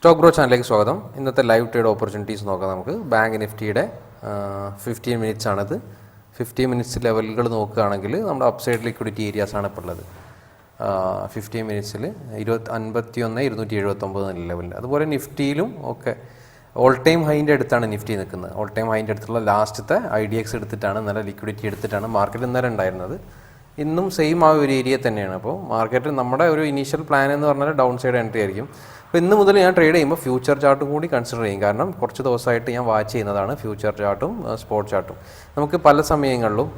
Stock bro ചാനലിലേക്ക് സ്വാഗതം. ഇന്നത്തെ ലൈവ് ട്രേഡ് ഓപ്പർച്യൂണിറ്റീസ് നോക്കാം നമുക്ക്. ബാങ്ക് നിഫ്റ്റിയുടെ ഫിഫ്റ്റീൻ മിനിറ്റ്സ് ആണിത്. ഫിഫ്റ്റീൻ മിനിറ്റ്സ് ലെവലുകൾ നോക്കുകയാണെങ്കിൽ നമ്മുടെ അപ്സൈഡ് ലിക്വിഡിറ്റി ഏരിയാസ് ആണ് ഇപ്പോൾ ഉള്ളത്. ഫിഫ്റ്റീൻ മിനിറ്റ്സിൽ ഇരുപത്തി അൻപത്തി ഒന്ന് ഇരുന്നൂറ്റി എഴുപത്തൊമ്പത് എന്നുള്ള ലെവലിൽ അതുപോലെ നിഫ്റ്റിയിലും ഒക്കെ ഓൾ ടൈം ഹൈന്റെ അടുത്താണ് നിഫ്റ്റി നിൽക്കുന്നത്. ഓൾ ടൈം ഹൈന്റെ അടുത്തുള്ള ലാസ്റ്റത്തെ ഐ ഡി എക്സ് എടുത്തിട്ടാണ് നല്ല ലിക്വിഡിറ്റി എടുത്തിട്ടാണ് മാർക്കറ്റ് ഇന്നലെ ഉണ്ടായിരുന്നത്. ഇന്നും സെയിം ആ ഒരു ഏരിയ തന്നെയാണ്. അപ്പോൾ മാർക്കറ്റ് നമ്മുടെ ഒരു ഇനീഷ്യൽ പ്ലാൻ എന്ന് പറഞ്ഞാൽ ഡൗൺ സൈഡ് എൻട്രി ആയിരിക്കും. അപ്പോൾ ഇന്ന് മുതൽ ഞാൻ ട്രേഡ് ചെയ്യുമ്പോൾ ഫ്യൂച്ചർ ചാർട്ടും കൂടി കൺസിഡർ ചെയ്യും. കാരണം കുറച്ച് ദിവസമായിട്ട് ഞാൻ വാച്ച് ചെയ്യുന്നതാണ് ഫ്യൂച്ചർ ചാർട്ടും സ്പോട്ട് ചാർട്ടും നമുക്ക് പല സമയങ്ങളിലും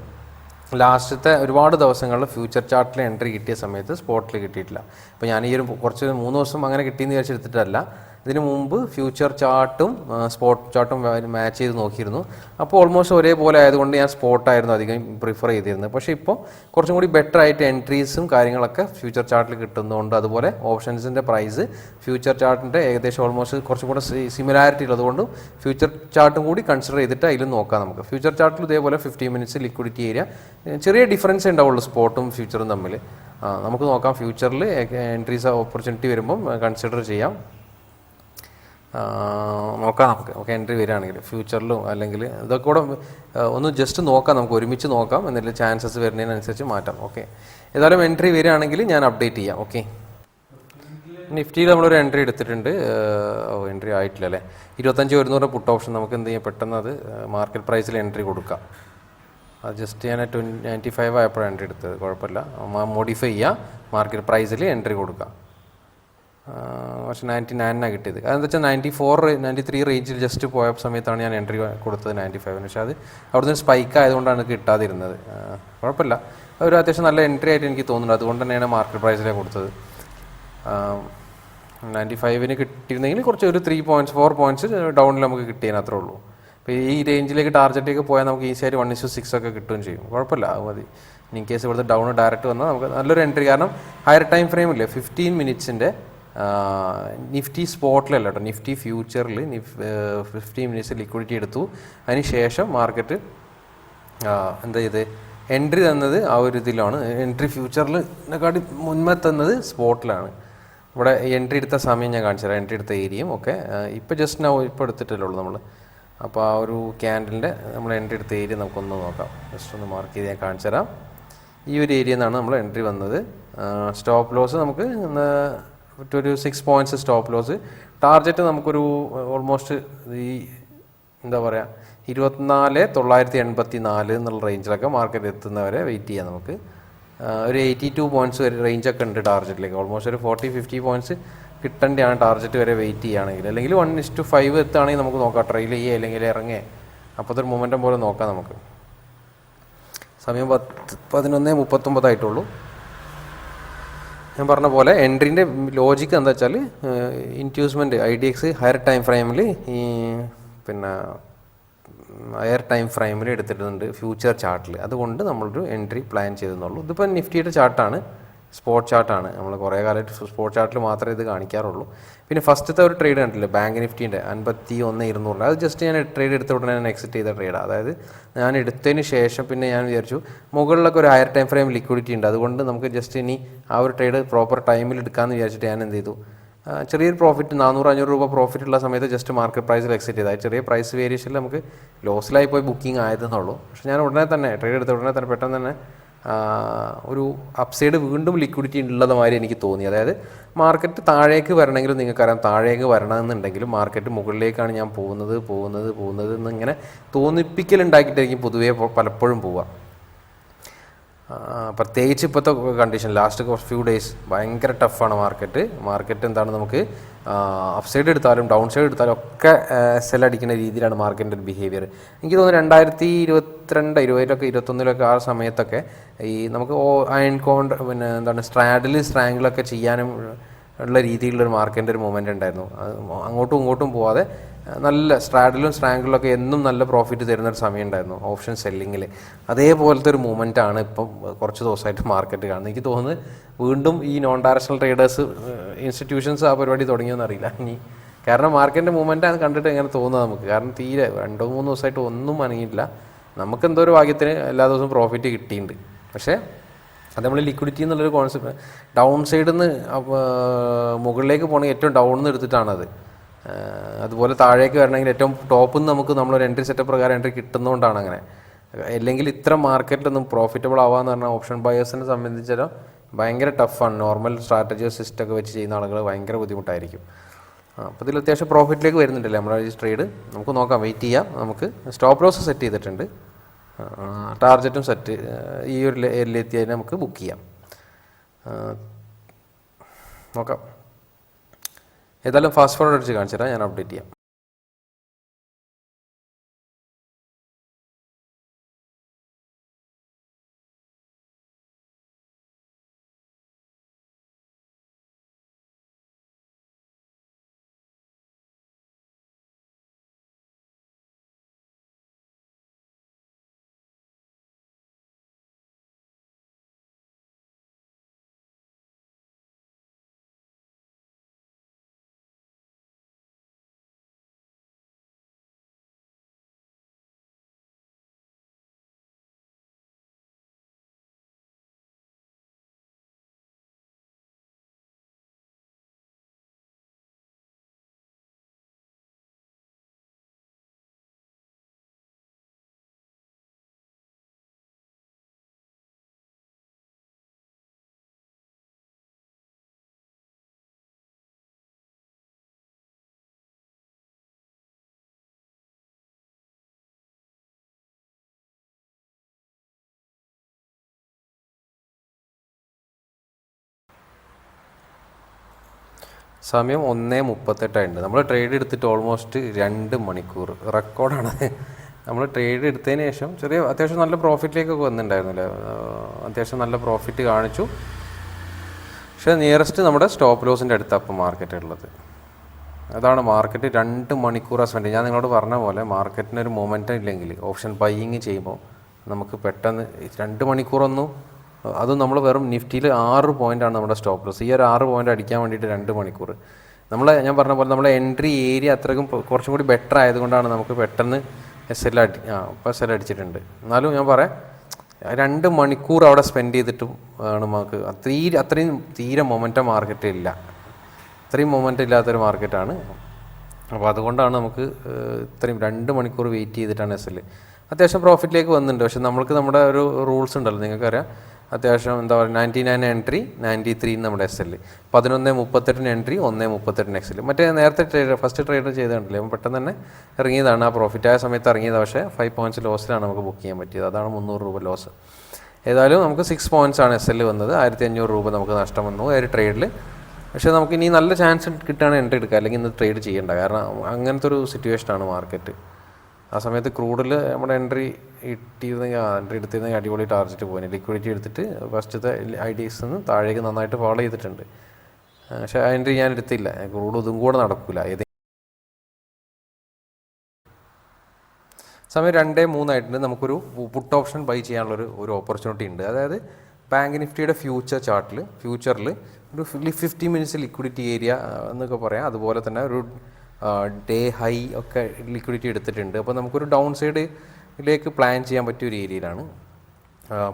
ലാസ്റ്റത്തെ ഒരുപാട് ദിവസങ്ങളിൽ ഫ്യൂച്ചർ ചാർട്ടിൽ എൻട്രി കിട്ടിയ സമയത്ത് സ്പോട്ടിൽ കിട്ടിയിട്ടില്ല. അപ്പോൾ ഞാൻ ഈ ഒരു കുറച്ച് മൂന്ന് ദിവസം അങ്ങനെ കിട്ടിയെന്ന് വിചാരിച്ചെടുത്തിട്ടല്ല ഇതിനു മുമ്പ് ഫ്യൂച്ചർ ചാർട്ടും സ്പോട്ട് ചാർട്ടും മാച്ച് ചെയ്ത് നോക്കിയിരുന്നു. അപ്പോൾ ഓൾമോസ്റ്റ് ഒരേപോലെ ആയതുകൊണ്ട് ഞാൻ സ്പോട്ടായിരുന്നു അധികം പ്രിഫർ ചെയ്തിരുന്നത്. പക്ഷേ ഇപ്പോൾ കുറച്ചും കൂടി ബെറ്റർ ആയിട്ട് എൻട്രീസും കാര്യങ്ങളൊക്കെ ഫ്യൂച്ചർ ചാർട്ടിൽ കിട്ടുന്നതുകൊണ്ട് അതുപോലെ ഓപ്ഷൻസിന്റെ പ്രൈസ് ഫ്യൂച്ചർ ചാർട്ടിന്റെ ഏകദേശം ഓൾമോസ്റ്റ് കുറച്ചും കൂടെ സിമിലാരിറ്റി ഉള്ളതുകൊണ്ട് ഫ്യൂച്ചർ ചാർട്ടും കൂടി കൺസിഡർ ചെയ്തിട്ട് അതിൽ നോക്കാം നമുക്ക്. ഫ്യൂച്ചർ ചാർട്ടിൽ ഇതേപോലെ ഫിഫ്റ്റീൻ മിനിറ്റ്സ് ലിക്വിഡിറ്റി ഏരിയ ചെറിയ ഡിഫറൻസ് ഉണ്ടാവുള്ളൂ സ്പോട്ടും ഫ്യൂച്ചറും തമ്മിൽ നമുക്ക് നോക്കാം ഫ്യൂച്ചറിൽ എൻട്രീസ് ഓപ്പർച്യൂണിറ്റി വരുമ്പം കൺസിഡർ ചെയ്യാം. നോക്കാം നമുക്ക്. നമുക്ക് എൻട്രി വരികയാണെങ്കിൽ ഫ്യൂച്ചറിലും അല്ലെങ്കിൽ ഇതൊക്കെ കൂടെ ഒന്ന് ജസ്റ്റ് നോക്കാം. നമുക്ക് ഒരുമിച്ച് നോക്കാം. എന്നിട്ട് ചാൻസസ് വരുന്നതിനനുസരിച്ച് മാറ്റാം. ഓക്കെ ഏതായാലും എൻട്രി വരികയാണെങ്കിൽ ഞാൻ അപ്ഡേറ്റ് ചെയ്യാം. ഓക്കെ നിഫ്റ്റിയിൽ നമ്മളൊരു എൻട്രി എടുത്തിട്ടുണ്ട്. ഓ എൻട്രി ആയിട്ടില്ല അല്ലേ? ഇരുപത്തഞ്ച് ഒരുന്നൂറ് പുട്ട് ഓപ്ഷൻ നമുക്ക് എന്ത് ചെയ്യാം? പെട്ടെന്ന് അത് മാർക്കറ്റ് പ്രൈസിൽ എൻട്രി കൊടുക്കാം. അത് ജസ്റ്റ് ഞാൻ ട്വൻ നയന്റി ഫൈവ് ആയപ്പോഴാണ് എൻട്രി എടുത്തത്. കുഴപ്പമില്ല. മോഡിഫൈ ചെയ്യുക മാർക്കറ്റ് പ്രൈസിൽ എൻട്രി കൊടുക്കാം. പക്ഷേ നയന്റി നയനാണ് കിട്ടിയത്. അതെന്താ വെച്ചാൽ നയന്റി ഫോർ നയന്റി ത്രീ റേഞ്ചിൽ ജസ്റ്റ് പോയ സമയത്താണ് ഞാൻ എൻട്രി കൊടുത്തത് നയന്റി ഫൈവിന് പക്ഷേ അത് അവിടുന്ന് സ്പൈക്ക് ആയതുകൊണ്ടാണ് കിട്ടാതിരുന്നത്. കുഴപ്പമില്ല. ഒരു അത്യാവശ്യം നല്ല എൻട്രി ആയിട്ട് എനിക്ക് തോന്നുന്നുണ്ട്. അതുകൊണ്ട് തന്നെയാണ് മാർക്കറ്റ് പ്രൈസിലേക്ക് കൊടുത്തത്. നയന്റി ഫൈവിന് കിട്ടിയിരുന്നെങ്കിൽ കുറച്ച് ഒരു ത്രീ പോയിന്റ്സ് ഫോർ പോയിന്റ്സ് ഡൗണിൽ നമുക്ക് കിട്ടിയതിന് അത്രേ ഉള്ളൂ. അപ്പോൾ ഈ റേഞ്ചിലേക്ക് ടാർജറ്റിലേക്ക് പോയാൽ നമുക്ക് ഈസി ആയിട്ട് വൺ ഇഷ്യൂ സിക്സ് ഒക്കെ കിട്ടുകയും ചെയ്യും. കുഴപ്പമില്ല അത് മതി. ഇൻ കേസ് ഇവിടുത്തെ ഡൗൺ ഡയറക്റ്റ് വന്നാൽ നമുക്ക് നല്ലൊരു എൻട്രി കാരണം ഹയർ ടൈം ഫ്രെയിമില്ലേ ഫിഫ്റ്റീൻ മിനിറ്റ്സിന്റെ നിഫ്റ്റി സ്പോട്ടിലല്ല കേട്ടോ നിഫ്റ്റി ഫ്യൂച്ചറിൽ ഫിഫ്റ്റി മിനിറ്റ്സ് ലിക്വിഡിറ്റി എടുത്തു. അതിന് ശേഷം മാർക്കറ്റ് എന്താ ചെയ്ത് എൻട്രി തന്നത് ആ ഒരു ഇതിലാണ്. എൻട്രി ഫ്യൂച്ചറിൽ കാട്ടി മുൻപേ തന്നത് സ്പോട്ടിലാണ് ഇവിടെ എൻട്രി എടുത്ത സമയം ഞാൻ കാണിച്ചു തരാം. എൻട്രി എടുത്ത ഏരിയയും ഒക്കെ. ഇപ്പോൾ ജസ്റ്റ് ഞാൻ ഇപ്പോൾ എടുത്തിട്ടല്ലേ ഉള്ളൂ നമ്മൾ അപ്പോൾ ആ ഒരു ക്യാൻഡലിന്റെ നമ്മൾ എൻട്രി എടുത്ത ഏരിയ നമുക്കൊന്ന് നോക്കാം. ജസ്റ്റ് ഒന്ന് മാർക്ക് ചെയ്ത് ഞാൻ കാണിച്ചു തരാം. ഈ ഒരു ഏരിയയിൽ നിന്നാണ് നമ്മൾ എൻട്രി വന്നത്. സ്റ്റോപ്പ് ലോസ് നമുക്ക് ഒരു six points stop loss target നമുക്കൊരു ഓൾമോസ്റ്റ് ഈ എന്താ പറയുക ഇരുപത്തിനാല് തൊള്ളായിരത്തി എൺപത്തി നാല് എന്നുള്ള റേഞ്ചിലൊക്കെ മാർക്കറ്റ് എത്തുന്നവരെ വെയിറ്റ് ചെയ്യാം നമുക്ക്. ഒരു എയ്റ്റി ടു പോയിന്റ്സ് വരെ റേഞ്ചൊക്കെ ഉണ്ട് ടാർജറ്റിലേക്ക് ഓൾമോസ്റ്റ് ഒരു ഫോർട്ടി ഫിഫ്റ്റി പോയിന്റ്സ് കിട്ടേണ്ടതാണ് ടാർജറ്റ് വരെ വെയിറ്റ് ചെയ്യുകയാണെങ്കിൽ. അല്ലെങ്കിൽ വൺ ഇസ് ടു ഫൈവ് എത്തുകയാണെങ്കിൽ നമുക്ക് നോക്കാം ട്രെയിൽ ചെയ്യുക അല്ലെങ്കിൽ ഇറങ്ങുക അപ്പോഴത്തെ ഒരു മൊമെന്റം പോലെ നോക്കാം നമുക്ക്. സമയം പത്ത് പതിനൊന്ന് മുപ്പത്തൊമ്പതായിട്ടുള്ളൂ. ഞാൻ പറഞ്ഞ പോലെ എൻട്രീന്റെ ലോജിക് എന്താ വെച്ചാൽ inducement I D X higher time ഫ്രെയിമിൽ ഈ പിന്നെ ഹയർ ടൈം ഫ്രെയിമിൽ എടുത്തിട്ടുണ്ട് ഫ്യൂച്ചർ ചാർട്ടിൽ അതുകൊണ്ട് നമ്മളൊരു എൻട്രി പ്ലാൻ ചെയ്തെന്നുള്ളൂ. ഇതിപ്പോൾ നിഫ്റ്റിയുടെ ചാർട്ടാണ് സ്പോട്ട് ചാർട്ടാണ്. നമ്മൾ കുറേ കാലമായിട്ട് സ്പോട്ട് ചാർട്ടിൽ മാത്രമേ ഇത് കാണിക്കാറുള്ളൂ. പിന്നെ ഫസ്റ്റത്തെ ഒരു ട്രേഡ് കണ്ടില്ലേ ബാങ്ക് നിഫ്റ്റീന്റെ അൻപത്തി ഒന്ന് ഇരുന്നൂറ് അത് ജസ്റ്റ് ഞാൻ ട്രേഡ് എടുത്ത ഉടനെ ഞാൻ എക്സിറ്റ് ചെയ്ത ട്രേഡാണ് അതായത് ഞാൻ എടുത്തതിന് ശേഷം പിന്നെ ഞാൻ വിചാരിച്ചു മുകളിലൊക്കെ ഒരു ഹയർ ടൈം ഫ്രെയിം ലിക്വിഡിറ്റി ഉണ്ട്. അതുകൊണ്ട് നമുക്ക് ജസ്റ്റ് ഇനി ആ ഒരു ട്രേഡ് പ്രോപ്പർ ടൈമിൽ എടുക്കാമെന്ന് വിചാരിച്ചിട്ട് ഞാൻ എന്ത് ചെയ്തു? ചെറിയൊരു പ്രോഫിറ്റ് നാനൂറ് അഞ്ഞൂറ് രൂപ പ്രോഫിറ്റ് ഉള്ള സമയത്ത് ജസ്റ്റ് മാർക്കറ്റ് പ്രൈസിൽ എക്സിറ്റ് ചെയ്താൽ ചെറിയ പ്രൈസ് വേരിയേഷനിൽ നമുക്ക് ലോസിലായി പോയി ബുക്കിംഗ് ആയതെന്നുള്ളൂ പക്ഷേ ഞാൻ ഉടനെ തന്നെ ട്രേഡ് എടുത്ത ഉടനെ തന്നെ പെട്ടെന്ന് തന്നെ ഒരു അപ്സൈഡ് വീണ്ടും ലിക്വിഡിറ്റി മാതിരി എനിക്ക് തോന്നി. അതായത് മാർക്കറ്റ് താഴേക്ക് വരണമെങ്കിൽ നിങ്ങൾക്കറിയാം താഴേക്ക് വരണമെന്നുണ്ടെങ്കിൽ മാർക്കറ്റ് മുകളിലേക്കാണ് ഞാൻ പോകുന്നത് പോകുന്നത് പോകുന്നത് എന്നിങ്ങനെ തോന്നിപ്പിക്കലുണ്ടാക്കിയിട്ടായിരിക്കും പൊതുവേ പലപ്പോഴും പോവുക. പ്രത്യേകിച്ച് ഇപ്പോഴത്തെ കണ്ടീഷൻ ലാസ്റ്റ് ഫ്യൂ ഡേയ്സ് ഭയങ്കര ടഫാണ് മാർക്കറ്റ് മാർക്കറ്റ് എന്താണ് നമുക്ക് അപ്സൈഡ് എടുത്താലും ഡൗൺ സൈഡ് എടുത്താലും ഒക്കെ സെൽ അടിക്കുന്ന രീതിയിലാണ് മാർക്കറ്റിന്റെ ഒരു ബിഹേവിയർ എനിക്ക് തോന്നുന്നു രണ്ടായിരത്തി ഇരുപത്തിരണ്ട് ഇരുപതിലൊക്കെ ഇരുപത്തൊന്നിലൊക്കെ ആ സമയത്തൊക്കെ ഈ നമുക്ക് അയൺ കോൺ പിന്നെ എന്താണ് സ്ട്രാഡിൽ സ്ട്രാങ്കിളൊക്കെ ചെയ്യാനും ഉള്ള രീതിയിലുള്ള ഒരു മാർക്കറ്റിന്റെ ഒരു മൂവ്മെന്റ് ഉണ്ടായിരുന്നു. അങ്ങോട്ടും ഇങ്ങോട്ടും പോവാതെ നല്ല സ്ട്രാഡിലും സ്ട്രാങ്കിലൊക്കെ എന്നും നല്ല പ്രോഫിറ്റ് തരുന്ന ഒരു സമയം ഉണ്ടായിരുന്നു ഓപ്ഷൻ സെല്ലിങ്ങിൽ അതേപോലത്തെ ഒരു മൂവ്മെന്റ് ആണ് ഇപ്പം കുറച്ച് ദിവസമായിട്ട് മാർക്കറ്റ് കാണുന്നത്. എനിക്ക് തോന്നുന്നത് വീണ്ടും ഈ നോൺ ഡയറക്ഷണൽ ട്രേഡേഴ്സ് ഇൻസ്റ്റിറ്റ്യൂഷൻസ് ആ പരിപാടി തുടങ്ങിയെന്ന് അറിയില്ല. ഇനി കാരണം മാർക്കറ്റിന്റെ മൂവ്മെന്റ് ആണ് കണ്ടിട്ട് ഇങ്ങനെ തോന്നുന്നത് നമുക്ക്? കാരണം തീരെ രണ്ടോ മൂന്ന് ദിവസമായിട്ട് ഒന്നും അനങ്ങിയില്ല നമുക്ക് എന്തോ ഒരു ഭാഗ്യത്തിന് എല്ലാ ദിവസവും പ്രോഫിറ്റ് കിട്ടിയിട്ടുണ്ട്. പക്ഷേ അത് നമ്മൾ ലിക്വിഡിറ്റി എന്നുള്ളൊരു കോൺസെപ്റ്റ് ഡൗൺ സൈഡിൽ നിന്ന് മുകളിലേക്ക് പോകണമെങ്കിൽ ഏറ്റവും ഡൗൺ നിന്ന് എടുത്തിട്ടാണത്. അതുപോലെ താഴേക്ക് വരണമെങ്കിൽ ഏറ്റവും ടോപ്പിൽ നിന്ന് നമുക്ക് നമ്മളൊരു എൻട്രി സെറ്റപ്പ് പ്രകാരം എൻട്രി കിട്ടുന്നതുകൊണ്ടാണ് അങ്ങനെ. അല്ലെങ്കിൽ ഇത്ര മാർക്കറ്റിലൊന്നും പ്രോഫിറ്റബിൾ ആവാന്ന് പറഞ്ഞാൽ ഓപ്ഷൻ ബയേഴ്സിനെ സംബന്ധിച്ചാലും ഭയങ്കര ടഫാണ് നോർമൽ സ്ട്രാറ്റജി സിസ്റ്റം ഒക്കെ വെച്ച് ചെയ്യുന്ന ആളുകൾ ഭയങ്കര ബുദ്ധിമുട്ടായിരിക്കും. അപ്പോൾ ഇതിൽ അത്യാവശ്യം പ്രോഫിറ്റിലേക്ക് വരുന്നുണ്ടല്ലേ നമ്മുടെ ഈ ട്രേഡ് നമുക്ക് നോക്കാം വെയിറ്റ് ചെയ്യാം. നമുക്ക് സ്റ്റോപ്പ് ലോസ് സെറ്റ് ചെയ്തിട്ടുണ്ട്. ടാർജറ്റും സെറ്റ് ഈ ഒരു ഏരിയയിലെത്തിയാൽ നമുക്ക് ബുക്ക് ചെയ്യാം. നോക്കാം. ഏതായാലും ഫാസ്റ്റ് ഫോർവേഡ് അടിച്ച് കാണിച്ചു തരാം ഞാൻ അപ്ഡേറ്റ് ചെയ്യാം. സമയം ഒന്നേ മുപ്പത്തെട്ടായിട്ടുണ്ട്. നമ്മൾ ട്രേഡ് എടുത്തിട്ട് ഓൾമോസ്റ്റ് രണ്ട് മണിക്കൂർ. റെക്കോർഡാണ് നമ്മൾ ട്രേഡ് എടുത്തതിന് ശേഷം ചെറിയ അത്യാവശ്യം നല്ല പ്രോഫിറ്റിലേക്കൊക്കെ വന്നിട്ടുണ്ടായിരുന്നില്ല. അത്യാവശ്യം നല്ല പ്രോഫിറ്റ് കാണിച്ചു. പക്ഷേ നിയറസ്റ്റ് നമ്മുടെ സ്റ്റോപ്പ് ലോസിന്റെ അടുത്ത് അപ്പം മാർക്കറ്റ് ഉള്ളത്. അതാണ് മാർക്കറ്റ് രണ്ട് മണിക്കൂറാണ് സ്പെൻഡ് ഞാൻ നിങ്ങളോട് പറഞ്ഞ പോലെ മാർക്കറ്റിന് ഒരു മൊമെന്റം ഇല്ലെങ്കിൽ ഓപ്ഷൻ ബൈയിങ് ചെയ്യുമ്പോൾ നമുക്ക് പെട്ടെന്ന് രണ്ട് മണിക്കൂറൊന്നും അതും നമ്മൾ വെറും നിഫ്റ്റിയിൽ ആറ് പോയിന്റാണ് നമ്മുടെ സ്റ്റോപ്പ് ലോസ്. ഈ ഒരു ആറ് പോയിന്റ് അടിക്കാൻ വേണ്ടിയിട്ട് രണ്ട് മണിക്കൂർ. നമ്മൾ ഞാൻ പറഞ്ഞ പോലെ നമ്മുടെ എൻട്രി ഏരിയ അത്രയ്ക്കും കുറച്ചും കൂടി ബെറ്റർ ആയതുകൊണ്ടാണ് നമുക്ക് പെട്ടെന്ന് എസ് എൽ അടി ആ ഇപ്പോൾ എസ് എൽ അടിച്ചിട്ടുണ്ട്. എന്നാലും ഞാൻ പറയാം രണ്ട് മണിക്കൂർ അവിടെ സ്പെൻഡ് ചെയ്തിട്ടും ആണ് നമുക്ക് തീരെ അത്രയും തീരെ മൊമെന്റം മാർക്കറ്റ് ഇല്ല. അത്രയും മൊമെന്റ് ഇല്ലാത്തൊരു മാർക്കറ്റാണ് അപ്പോൾ അതുകൊണ്ടാണ് നമുക്ക് ഇത്രയും രണ്ട് മണിക്കൂർ വെയിറ്റ് ചെയ്തിട്ടാണ് എസ് എൽ അത്യാവശ്യം പ്രോഫിറ്റിലേക്ക് വന്നിട്ടുണ്ട്. പക്ഷെ നമ്മൾക്ക് നമ്മുടെ ഒരു റൂൾസ് ഉണ്ടല്ലോ നിങ്ങൾക്കറിയാം. അത്യാവശ്യം എന്താ പറയുക ninety nine entry ninety three നമ്മുടെ എസ് എൽ പതിനൊന്ന് മുപ്പത്തെട്ടിന് എൻട്രി ഒന്ന് മുപ്പത്തെട്ടിന് എക്സ് എൽ മറ്റേ നേരത്തെ ട്രേഡ് ഫസ്റ്റ് ട്രേഡ് ചെയ്തിട്ടുണ്ടല്ലേ. അപ്പം പെട്ടെന്ന് തന്നെ ഇറങ്ങിയതാണ് ആ പ്രോഫിറ്റ് ആയ സമയത്ത് ഇറങ്ങിയതാണ് പക്ഷേ ഫൈവ് പോയിന്റ്സ് ലോസിലാണ് നമുക്ക് ബുക്ക് ചെയ്യാൻ പറ്റിയത്. അതാണ് മുന്നൂറ് രൂപ ലോസ് ഏതായാലും നമുക്ക് സിക്സ് പോയിന്റ്സ് ആണ് എസ് എൽ വന്നത്. ആയിരത്തി അഞ്ഞൂറ് രൂപ നമുക്ക് നഷ്ടം വന്നു ഒരു ട്രേഡിൽ പക്ഷേ നമുക്ക് ഇനി നല്ല ചാൻസ് കിട്ടുകയാണ് എൻട്രി എടുക്കുക അല്ലെങ്കിൽ ഇന്ന് ട്രേഡ് ചെയ്യേണ്ട. കാരണം അങ്ങനത്തെ ഒരു സിറ്റുവേഷനാണ് മാർക്കറ്റ് ആ സമയത്ത് ക്രൂഡിൽ നമ്മുടെ എൻട്രി ആ എൻട്രി എടുത്തിരുന്നെങ്കിൽ അടിപൊളി ടാർജറ്റ് പോയി ലിക്വിഡിറ്റി എടുത്തിട്ട് ഫസ്റ്റത്തെ ഐ ഡീസ് നിന്ന് താഴേക്ക് നന്നായിട്ട് ഫോളോ ചെയ്തിട്ടുണ്ട്. പക്ഷേ അതിന്റെ ഞാൻ എടുത്തില്ല. ക്രൂഡ് ഇതും കൂടെ നടക്കില്ല ഏത് സമയം രണ്ടേ മൂന്നായിട്ടുണ്ട്. നമുക്കൊരു പുട്ട് ഓപ്ഷൻ ബൈ ചെയ്യാനുള്ളൊരു ഒരു ഓപ്പർച്യൂണിറ്റി ഉണ്ട്. അതായത് ബാങ്ക് നിഫ്റ്റിയുടെ ഫ്യൂച്ചർ ചാർട്ടിൽ ഫ്യൂച്ചറിൽ ഒരു ഫിഫ്റ്റി മിനിറ്റ്സ് ലിക്വിഡിറ്റി ഏരിയ എന്നൊക്കെ പറയാം. അതുപോലെ തന്നെ ഒരു ഡേ ഹൈ ഒക്കെ ലിക്വിഡിറ്റി എടുത്തിട്ടുണ്ട്. അപ്പോൾ നമുക്കൊരു ഡൗൺ സൈഡിലേക്ക് പ്ലാൻ ചെയ്യാൻ പറ്റിയ ഒരു ഏരിയയിലാണ്.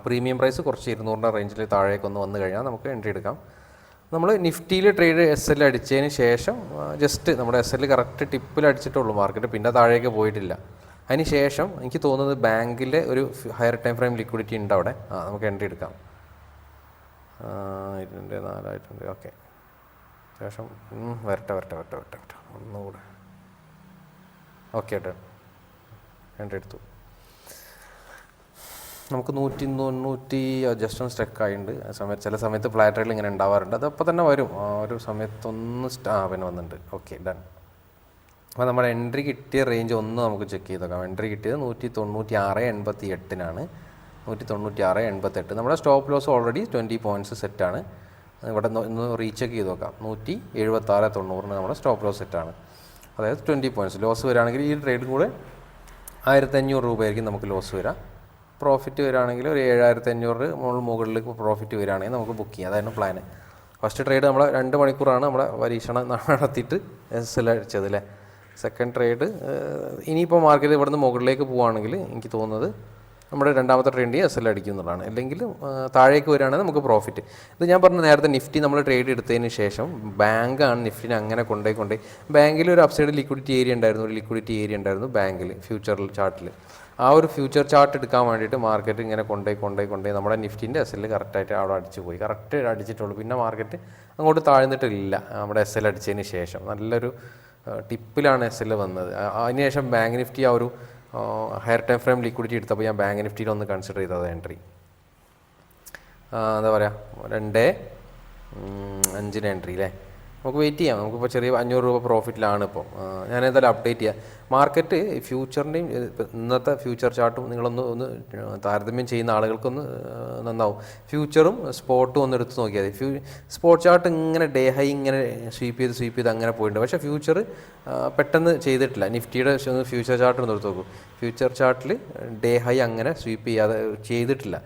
പ്രീമിയം പ്രൈസ് കുറച്ച് ഇരുന്നൂറിന്റെ റേഞ്ചിൽ താഴേക്ക് ഒന്ന് വന്നു കഴിഞ്ഞാൽ നമുക്ക് എൻട്രി എടുക്കാം. നമ്മൾ നിഫ്റ്റിയിൽ ട്രേഡ് എസ് എൽ അടിച്ചതിന് ശേഷം ജസ്റ്റ് നമ്മുടെ എസ് എൽ കറക്റ്റ് ടിപ്പിൽ അടിച്ചിട്ടുള്ളൂ മാർക്കറ്റ് പിന്നെ താഴേക്ക് പോയിട്ടില്ല. അതിന് ശേഷം എനിക്ക് തോന്നുന്നത് ബാങ്കിലെ ഒരു ഹയർ ടൈം ഫ്രെയിം ലിക്വിഡിറ്റി ഉണ്ട് അവിടെ. ആ നമുക്ക് എൻട്രി എടുക്കാം. ഇരുണ്ട് നാലായിട്ടുണ്ട് ഓക്കെ ശേഷം വരട്ടെ വരട്ടെ വരട്ടെ വരട്ടെ വരട്ടെ. ഒന്നുകൂടെ. ഓക്കെ ഏട്ടാ എൻട്രി എടുത്തു. നമുക്ക് നൂറ്റി തൊണ്ണൂറ്റി ജസ്റ്റ് ഒന്ന് സമയ ആയിട്ടുണ്ട്. ആ ചില സമയത്ത് ഫ്ലാറ്റ് ഇങ്ങനെ ഉണ്ടാവാറുണ്ട്. അതപ്പോൾ തന്നെ വരും. ആ ഒരു സമയത്തൊന്ന് സ്റ്റാ പിന്നെ വന്നിട്ടുണ്ട്. ഓക്കെ ഡൺ അപ്പോൾ നമ്മുടെ എൻട്രി കിട്ടിയ റേഞ്ച് ഒന്ന് നമുക്ക് ചെക്ക് ചെയ്ത് നോക്കാം. എൻട്രി കിട്ടിയത് നൂറ്റി തൊണ്ണൂറ്റി ആറ് എൺപത്തി എട്ടിനാണ് നൂറ്റി തൊണ്ണൂറ്റി ആറ് എൺപത്തെട്ട് നമ്മുടെ stop loss already twenty points സെറ്റാണ് ഇവിടെ ഒന്ന് റീചെക്ക് ചെയ്ത് നോക്കാം. നൂറ്റി എഴുപത്താറ് തൊണ്ണൂറിന് നമ്മുടെ സ്റ്റോപ്പ് ലോസ് സെറ്റാണ് അതായത് ട്വന്റി പോയിന്റ്സ് ലോസ് വരികയാണെങ്കിൽ ഈ ട്രേഡും കൂടെ ആയിരത്തഞ്ഞൂറ് രൂപയായിരിക്കും നമുക്ക് ലോസ് വരിക പ്രോഫിറ്റ് വരികയാണെങ്കിൽ ഒരു ഏഴായിരത്തി അഞ്ഞൂറ് മുകളിൽ മുകളിലേക്ക് പ്രോഫിറ്റ് വരികയാണെങ്കിൽ നമുക്ക് ബുക്ക് ചെയ്യാം. അതായിരുന്നു പ്ലാൻ ഫസ്റ്റ് ട്രേഡ് നമ്മൾ രണ്ട് മണിക്കൂറാണ് നമ്മളെ പരീക്ഷണം നടത്തിയിട്ട് അടിച്ചത് അല്ലേ സെക്കൻഡ് ട്രേഡ് ഇനിയിപ്പോൾ മാർക്കറ്റ് ഇവിടുന്ന് മുകളിലേക്ക് പോവുകയാണെങ്കിൽ എനിക്ക് തോന്നുന്നത് നമ്മുടെ രണ്ടാമത്തെ ട്രേഡ് എസ് എൽ അടിക്കും എന്നുള്ളതാണ്. അല്ലെങ്കിൽ താഴേക്ക് വരികയാണെങ്കിൽ നമുക്ക് പ്രോഫിറ്റ് ഇത് ഞാൻ പറഞ്ഞ നേരത്തെ നിഫ്റ്റി നമ്മൾ ട്രേഡ് എടുത്തതിന് ശേഷം ബാങ്കാണ് നിഫ്റ്റിനെ അങ്ങനെ കൊണ്ടുപോയി ബാങ്കിൽ ഒരു അപ്സൈഡ് ലിക്വിഡിറ്റി ഏരിയ ഉണ്ടായിരുന്നു. ഒരു ലിക്വിഡിറ്റി ഏരിയ ഉണ്ടായിരുന്നു ബാങ്കിൽ ഫ്യൂച്ചറിൽ ചാർട്ടിൽ ആ ഒരു ഫ്യൂച്ചർ ചാർട്ട് എടുക്കാൻ വേണ്ടിയിട്ട് മാർക്കറ്റ് ഇങ്ങനെ കൊണ്ടുപോയി കൊണ്ടുപോയി കൊണ്ടുപോയി. നമ്മുടെ നിഫ്റ്റിന്റെ എസ് എൽ കറക്റ്റായിട്ട് അവിടെ അടിച്ചു പോയി. കറക്റ്റ് അടിച്ചിട്ടുള്ളൂ. പിന്നെ മാർക്കറ്റ് അങ്ങോട്ട് താഴ്ന്നിട്ടില്ല. നമ്മുടെ എസ് എൽ അടിച്ചതിന് ശേഷം. നല്ലൊരു ടിപ്പിലാണ് എസ് എൽ വന്നത്. അതിനുശേഷം ബാങ്ക് നിഫ്റ്റി ആ ഒരു ഹയർ ടൈം ഫ്രെയിം ലിക്വിഡിറ്റി എടുത്തപ്പോൾ ഞാൻ ബാങ്ക് നിഫ്റ്റിയിൽ ഒന്ന് കൺസിഡർ ചെയ്തത് എൻട്രി എന്താ പറയുക രണ്ട് അഞ്ചിന് എൻട്രി അല്ലേ നമുക്ക് വെയിറ്റ് ചെയ്യാം. നമുക്കിപ്പോൾ ചെറിയ അഞ്ഞൂറ് രൂപ പ്രോഫിറ്റിലാണ് ഇപ്പോൾ ഞാൻ എന്തായാലും അപ്ഡേറ്റ് ചെയ്യാം. മാർക്കറ്റ് ഫ്യൂച്ചറിന്റെയും ഇന്നത്തെ ഫ്യൂച്ചർ ചാർട്ടും നിങ്ങളൊന്ന് ഒന്ന് താരതമ്യം ചെയ്യുന്ന ആളുകൾക്കൊന്ന് നന്നാവും. ഫ്യൂച്ചറും സ്പോട്ടും ഒന്ന് എടുത്ത് നോക്കിയാൽ മതി. ഫ്യൂ സ്പോട്ട് ചാർട്ട് ഇങ്ങനെ ഡേ ഹൈ ഇങ്ങനെ സ്വീപ്പ് ചെയ്ത് സ്വീപ്പ് ചെയ്ത് അങ്ങനെ പോയിട്ടുണ്ട്. പക്ഷേ ഫ്യൂച്ചർ പെട്ടെന്ന് ചെയ്തിട്ടില്ല. നിഫ്റ്റിയുടെ ഫ്യൂച്ചർ ചാർട്ട് ഒന്ന് എടുത്ത് നോക്കൂ. ഫ്യൂച്ചർ ചാർട്ടിൽ ഡേ ഹൈ അങ്ങനെ സ്വീപ്പ് ചെയ്യാതെ ചെയ്തിട്ടില്ല.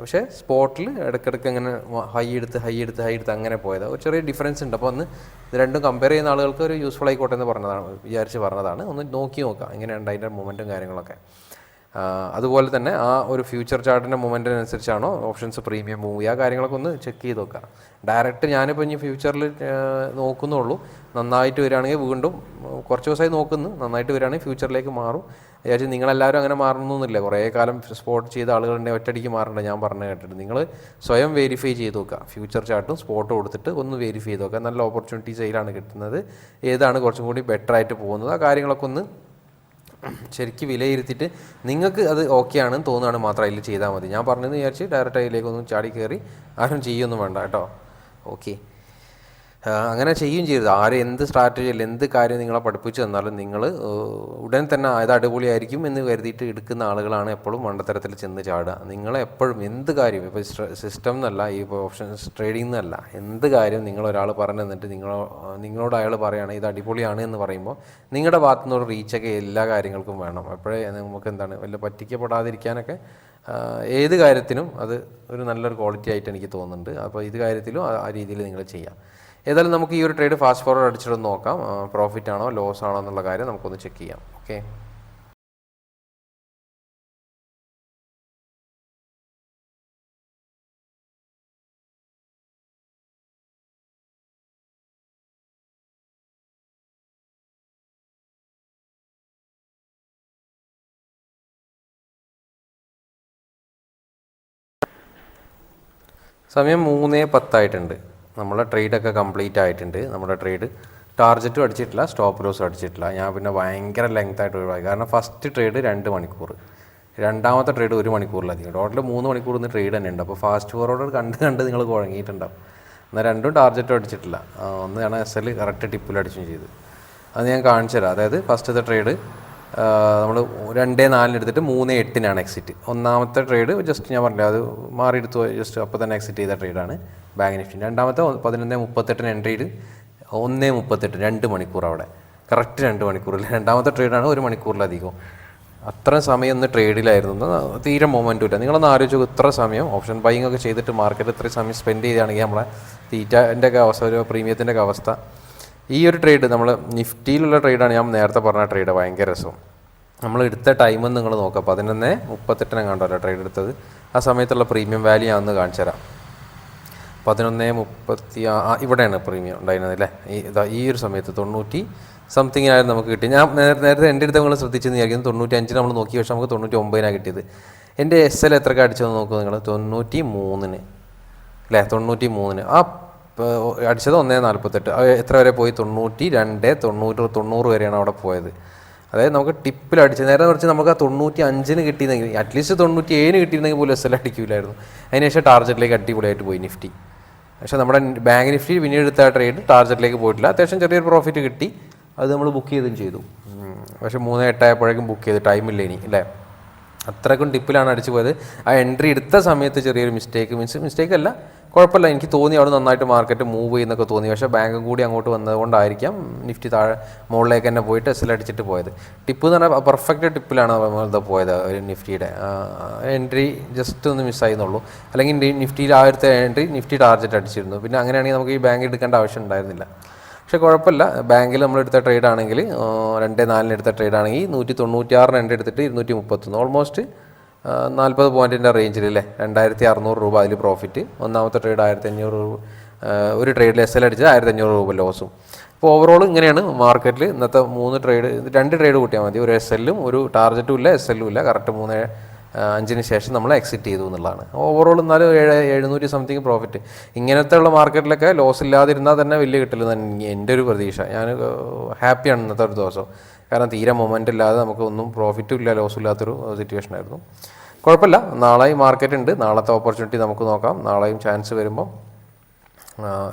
പക്ഷേ സ്പോട്ടിൽ ഇടയ്ക്കിടയ്ക്ക് അങ്ങനെ ഹൈ എടുത്ത് ഹൈ എടുത്ത് ഹൈ എടുത്ത് അങ്ങനെ പോയതാണ് ഒരു ചെറിയ ഡിഫറൻസ് ഉണ്ട്. അപ്പോൾ ഒന്ന് ഇത് രണ്ടും കമ്പയർ ചെയ്യുന്ന ആളുകൾക്ക് ഒരു യൂസ്ഫുൾ ആയിക്കോട്ടെ എന്ന് പറഞ്ഞതാണ് വിചാരിച്ച് പറഞ്ഞതാണ്. ഒന്ന് നോക്കി നോക്കാം എങ്ങനെയുണ്ട് അതിന്റെ മൂമെന്റും കാര്യങ്ങളൊക്കെ. അതുപോലെ തന്നെ ആ ഒരു ഫ്യൂച്ചർ ചാർട്ടിന്റെ മൂവ്മെന്റിനനുസരിച്ചാണോ ഓപ്ഷൻസ് പ്രീമിയം മൂവ് ചെയ്യുക കാര്യങ്ങളൊക്കെ ഒന്ന് ചെക്ക് ചെയ്ത് നോക്കുക. ഡയറക്റ്റ് ഞാനിപ്പോൾ ഇനി ഫ്യൂച്ചറിൽ നോക്കുന്നുള്ളൂ. നന്നായിട്ട് വരികയാണെങ്കിൽ വീണ്ടും കുറച്ച് ദിവസമായി നോക്കുന്നു. നന്നായിട്ട് വരികയാണെങ്കിൽ ഫ്യൂച്ചറിലേക്ക് മാറും. വിചാരിച്ച് നിങ്ങളെല്ലാവരും അങ്ങനെ മാറണമെന്നില്ല കുറേ കാലം സ്പോട്ട് ചെയ്ത ആളുകളുടെ ഒറ്റയടിക്ക് മാറണ്ട. ഞാൻ പറഞ്ഞു കേട്ടിട്ട് നിങ്ങൾ സ്വയം വെരിഫൈ ചെയ്ത് നോക്കുക. ഫ്യൂച്ചർ ചാർട്ടും സ്പോട്ട് കൊടുത്തിട്ട് ഒന്ന് വെരിഫൈ ചെയ്ത് നോക്കുക. നല്ല ഓപ്പർച്യൂണിറ്റീസ് അതിലാണ് കിട്ടുന്നത്. ഏതാണ് കുറച്ചും കൂടി ബെറ്റർ ആയിട്ട് പോകുന്നത്? ആ കാര്യങ്ങളൊക്കെ ഒന്ന് ശരിക്ക് വിലയിരുത്തിയിട്ട് നിങ്ങൾക്ക് അത് ഓക്കെ ആണെന്ന് തോന്നുകയാണ് മാത്രം അതിൽ ചെയ്താൽ മതി. ഞാൻ പറഞ്ഞതെന്ന് വിചാരിച്ച് ഡയറക്റ്റ് അതിലേക്കൊന്നും ചാടി കയറി ആരും ചെയ്യൊന്നും വേണ്ട കേട്ടോ. ഓക്കെ അങ്ങനെ ചെയ്യും ചെയ്യരുത് ആരും എന്ത് സ്ട്രാറ്റജി അല്ല എന്ത് കാര്യം നിങ്ങളെ പഠിപ്പിച്ചു തന്നാലും നിങ്ങൾ ഉടൻ തന്നെ അത് അടിപൊളിയായിരിക്കും എന്ന് കരുതിയിട്ട് എടുക്കുന്ന ആളുകളാണ് എപ്പോഴും മണ്ടത്തരത്തിൽ ചെന്ന് ചാടുക. നിങ്ങൾ എപ്പോഴും എന്ത് കാര്യം ഇപ്പോൾ സിസ്റ്റം എന്നല്ല ഈ ഓപ്ഷൻസ് ട്രേഡിംഗ് എന്നല്ല എന്ത് കാര്യം നിങ്ങൾ ഒരാൾ പറഞ്ഞു തന്നിട്ട് നിങ്ങളോ നിങ്ങളോട് അയാൾ പറയുകയാണ് ഇത് അടിപൊളിയാണ് എന്ന് പറയുമ്പോൾ നിങ്ങളുടെ ഭാഗത്തു നിന്ന് ഒരു റീച്ചൊക്കെ എല്ലാ കാര്യങ്ങൾക്കും വേണം. അപ്പോഴേ നമുക്ക് എന്താണ് വല്ല പറ്റിക്കപ്പെടാതിരിക്കാനൊക്കെ ഏത് കാര്യത്തിനും അത് ഒരു നല്ലൊരു ക്വാളിറ്റി ആയിട്ട് എനിക്ക് തോന്നുന്നുണ്ട്. അപ്പോൾ ഇത് കാര്യത്തിലും ആ രീതിയിൽ നിങ്ങൾ ചെയ്യാം ഏതായാലും നമുക്ക് ഈ ഒരു ട്രേഡ് ഫാസ്റ്റ് ഫോർവേഡ് അടിച്ചിട്ട് നോക്കാം. പ്രോഫിറ്റ് ആണോ ലോസ് ആണോ എന്നുള്ള കാര്യം നമുക്കൊന്ന് ചെക്ക് ചെയ്യാം. ഓക്കെ സമയം മൂന്നേ പത്തായിട്ടുണ്ട്. നമ്മളെ ട്രേഡൊക്കെ കംപ്ലീറ്റ് ആയിട്ടുണ്ട്. നമ്മുടെ ട്രേഡ് ടാർജറ്റും അടിച്ചിട്ടില്ല സ്റ്റോപ്പ് ലോസും അടിച്ചിട്ടില്ല. ഞാൻ പിന്നെ ഭയങ്കര ലെങ്ത് ആയിട്ട് ഒഴിവാക്കി. കാരണം ഫസ്റ്റ് ട്രേഡ് രണ്ട് മണിക്കൂർ രണ്ടാമത്തെ ട്രേഡ് ഒരു മണിക്കൂറിലധികം ടോട്ടൽ മൂന്ന് മണിക്കൂർ നിന്ന് ട്രേഡ് തന്നെ ഉണ്ട്. അപ്പോൾ ഫാസ്റ്റ് ഫോർവേഡ് കണ്ട് കണ്ട് നിങ്ങൾ കുഴങ്ങിയിട്ടുണ്ടാവും. എന്നാൽ രണ്ടും ടാർജറ്റും അടിച്ചിട്ടില്ല. ഒന്ന് ഞാൻ എസ് എൽ കറക്റ്റ് ടിപ്പിൽ അടിച്ചും ചെയ്ത്. അത് ഞാൻ കാണിച്ചു തരാം അതായത് ഫസ്റ്റത്തെ ട്രേഡ് നമ്മൾ രണ്ടേ നാലിന് എടുത്തിട്ട് മൂന്ന് എട്ടിനാണ് എക്സിറ്റ് ഒന്നാമത്തെ ട്രേഡ് ജസ്റ്റ് ഞാൻ പറഞ്ഞില്ല അത് മാറിയെടുത്തു ജസ്റ്റ് അപ്പോൾ തന്നെ എക്സിറ്റ് ചെയ്ത ട്രേഡാണ് ബാങ്ക് നിഫ്റ്റി രണ്ടാമത്തെ പതിനൊന്ന് മുപ്പത്തെട്ടിന് എൻട്രി ചെയ്ത് ഒന്ന് മുപ്പത്തെട്ട് രണ്ട് മണിക്കൂർ അവിടെ. കറക്റ്റ് രണ്ട് മണിക്കൂറിൽ രണ്ടാമത്തെ ട്രേഡാണ് ഒരു മണിക്കൂറിലധികം അത്ര സമയം ഒന്ന് ട്രേഡിലായിരുന്നു തീരെ മൊമെന്റും ഇല്ല. നിങ്ങളൊന്ന് ആലോചിച്ചു ഇത്ര സമയം ഓപ്ഷൻ ബൈങ് ഒക്കെ ചെയ്തിട്ട് മാർക്കറ്റ് ഇത്രയും സമയം സ്പെൻഡ് ചെയ്യുകയാണെങ്കിൽ നമ്മളെ തീറ്റന്റെ ഒക്കെ അവസ്ഥ ഒരു പ്രീമിയത്തിന്റെ ഒക്കെ അവസ്ഥ ഈ ഒരു ട്രേഡ് നമ്മൾ നിഫ്റ്റിയിലുള്ള ട്രേഡാണ് ഞാൻ നേരത്തെ പറഞ്ഞ ട്രേഡ് ഭയങ്കര രസം നമ്മൾ എടുത്ത ടൈം നിങ്ങൾ നോക്കുക പതിനൊന്ന് മുപ്പത്തെട്ടിനെ കണ്ടല്ലോ ട്രേഡ് എടുത്തത്. ആ സമയത്തുള്ള പ്രീമിയം വാല്യൂ ഞാൻ ഒന്ന് കാണിച്ചു തരാം. പതിനൊന്ന് മുപ്പത്തി ആ ഇവിടെയാണ് പ്രീമിയം ഉണ്ടായിരുന്നത് അല്ലേ? ഈ ഇതാ ഈ ഒരു സമയത്ത് തൊണ്ണൂറ്റി സംതിങ്ങിനായിരുന്നു നമുക്ക് കിട്ടി. ഞാൻ നേരത്തെ നേരത്തെ എന്റെ അടുത്ത് നിങ്ങൾ ശ്രദ്ധിച്ചെന്ന് വിചാരിക്കുന്നു തൊണ്ണൂറ്റി അഞ്ചിന് നമ്മൾ നോക്കി പക്ഷേ നമുക്ക് തൊണ്ണൂറ്റി ഒമ്പതിനാണ് കിട്ടിയത്. എന്റെ എസ് എൽ എത്രക്ക് അടിച്ചതെന്ന് നോക്കുക നിങ്ങൾ തൊണ്ണൂറ്റി മൂന്നിന് അല്ലേ? തൊണ്ണൂറ്റി മൂന്നിന് ആ പ- അടിച്ചത് ഒന്നേ നാൽപ്പത്തെട്ട് എത്ര വരെ പോയി? തൊണ്ണൂറ്റി രണ്ട് തൊണ്ണൂറ് തൊണ്ണൂറ് വരെയാണ് അവിടെ പോയത്. അതായത് നമുക്ക് ടിപ്പിൽ അടിച്ച് നേരെ കുറച്ച് നമുക്ക് ആ തൊണ്ണൂറ്റി അഞ്ചിന് കിട്ടിയിരുന്നെങ്കിൽ അറ്റ്ലീസ്റ്റ് തൊണ്ണൂറ്റി ഏഴിന് കിട്ടിയിരുന്നെങ്കിൽ പോലും എസ് എൽ അടിക്കില്ലായിരുന്നു അതിനുശേഷം ടാർജറ്റിലേക്ക് അടിപൊളിയായിട്ട് പോയി നിഫ്റ്റി. പക്ഷേ നമ്മുടെ ബാങ്ക് നിഫ്റ്റി പിന്നീട് എടുത്ത ട്രേഡ് ടാർജറ്റിലേക്ക് പോയിട്ടില്ല. അത്യാവശ്യം ചെറിയൊരു പ്രോഫിറ്റ് കിട്ടി. അത് നമ്മൾ ബുക്ക് ചെയ്തും ചെയ്തു. പക്ഷേ മൂന്ന് എട്ടായപ്പോഴേക്കും ബുക്ക് ചെയ്ത്. ടൈമില്ല ഇനി അല്ലേ? അത്രക്കും ടിപ്പിലാണ് അടിച്ചു പോയത്. ആ എൻട്രി എടുത്ത സമയത്ത് ചെറിയൊരു മിസ്റ്റേക്ക് മീൻസ് മിസ്റ്റേക്ക് അല്ല. കുഴപ്പമില്ല എനിക്ക് തോന്നി അവിടെ നന്നായിട്ട് മാർക്കറ്റ് മൂവ് ചെയ്യുന്നൊക്കെ തോന്നി. പക്ഷേ ബാങ്കും കൂടി അങ്ങോട്ട് വന്നതുകൊണ്ടായിരിക്കാം നിഫ്റ്റി താഴെ മുകളിലേക്ക് തന്നെ പോയിട്ട് എസ് അടിച്ചിട്ട് പോയത്. ടിപ്പ് എന്ന് പറഞ്ഞാൽ പെർഫെക്റ്റ് ടിപ്പിലാണ് ഇത് പോയത് ഒരു നിഫ്റ്റിയുടെ. എൻട്രി ജസ്റ്റ് ഒന്ന് മിസ്സായിരുന്നുള്ളൂ അല്ലെങ്കിൽ നിഫ്റ്റിയിൽ ആദ്യത്തെ എൻട്രി നിഫ്റ്റി ടാർജറ്റ് അടിച്ചിരുന്നു. പിന്നെ അങ്ങനെയാണെങ്കിൽ നമുക്ക് ഈ ബാങ്ക് എടുക്കേണ്ട ആവശ്യം ഉണ്ടായിരുന്നില്ല. പക്ഷേ കുഴപ്പമില്ല. ബാങ്കിൽ നമ്മൾ എടുത്ത ട്രേഡ് ആണെങ്കിൽ രണ്ട് നാലിന് എടുത്ത ട്രേഡ് ആണെങ്കിൽ നൂറ്റി തൊണ്ണൂറ്റിയാറിന് എന്റെ എടുത്തിട്ട് ഇരുന്നൂറ്റി മുപ്പത്തൊന്ന്. ഓൾമോസ്റ്റ് നാൽപ്പത് പോയിന്റിന്റെ റേഞ്ചിൽ അല്ലേ രണ്ടായിരത്തി അറുന്നൂറ് രൂപ അതിൽ പ്രോഫിറ്റ് ഒന്നാമത്തെ ട്രേഡ് ആയിരത്തി അഞ്ഞൂറ് രൂപ ഒരു ട്രേഡിൽ എസ് എൽ അടിച്ചത് ആയിരത്തി അഞ്ഞൂറ് രൂപ ലോസും അപ്പോൾ ഓവറോൾ ഇങ്ങനെയാണ് മാർക്കറ്റിൽ ഇന്നത്തെ മൂന്ന് ട്രേഡ് രണ്ട് ട്രേഡ് കൂട്ടിയാൽ മതി. ഒരു എസ് എല്ലും ഒരു ടാർജറ്റും ഇല്ല എസ് എല്ലും ഇല്ല. കറക്റ്റ് മൂന്ന് അഞ്ചിന് ശേഷം നമ്മൾ എക്സിറ്റ് ചെയ്തു എന്നുള്ളതാണ്. ഓവറോൾ എന്നാലും ഏഴ് എഴുന്നൂറ്റി സംതിങ് പ്രോഫിറ്റ് ഇങ്ങനത്തെ ഉള്ള മാർക്കറ്റിലൊക്കെ ലോസ് ഇല്ലാതിരുന്നാൽ തന്നെ വലിയ കിട്ടില്ല എന്നാണ് എന്റെ ഒരു പ്രതീക്ഷ. ഞാൻ ഹാപ്പിയാണ് ഇന്നത്തെ ഒരു ദിവസം. കാരണം തീരെ മൊമെന്റ് ഇല്ലാതെ നമുക്ക് ഒന്നും പ്രോഫിറ്റും ഇല്ല ലോസും ഇല്ലാത്തൊരു സിറ്റുവേഷൻ ആയിരുന്നു. കുഴപ്പമില്ല. നാളെയും മാർക്കറ്റ് ഉണ്ട്. നാളത്തെ ഓപ്പർച്യൂണിറ്റി നമുക്ക് നോക്കാം. നാളെയും ചാൻസ് വരുമ്പോൾ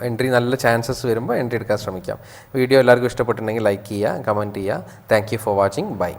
എൻട്രി നല്ല ചാൻസസ് വരുമ്പോൾ എൻട്രി എടുക്കാൻ ശ്രമിക്കാം. വീഡിയോ എല്ലാവർക്കും ഇഷ്ടപ്പെട്ടിട്ടുണ്ടെങ്കിൽ ലൈക്ക് ചെയ്യുക കമന്റ് ചെയ്യുക. Thank for watching bye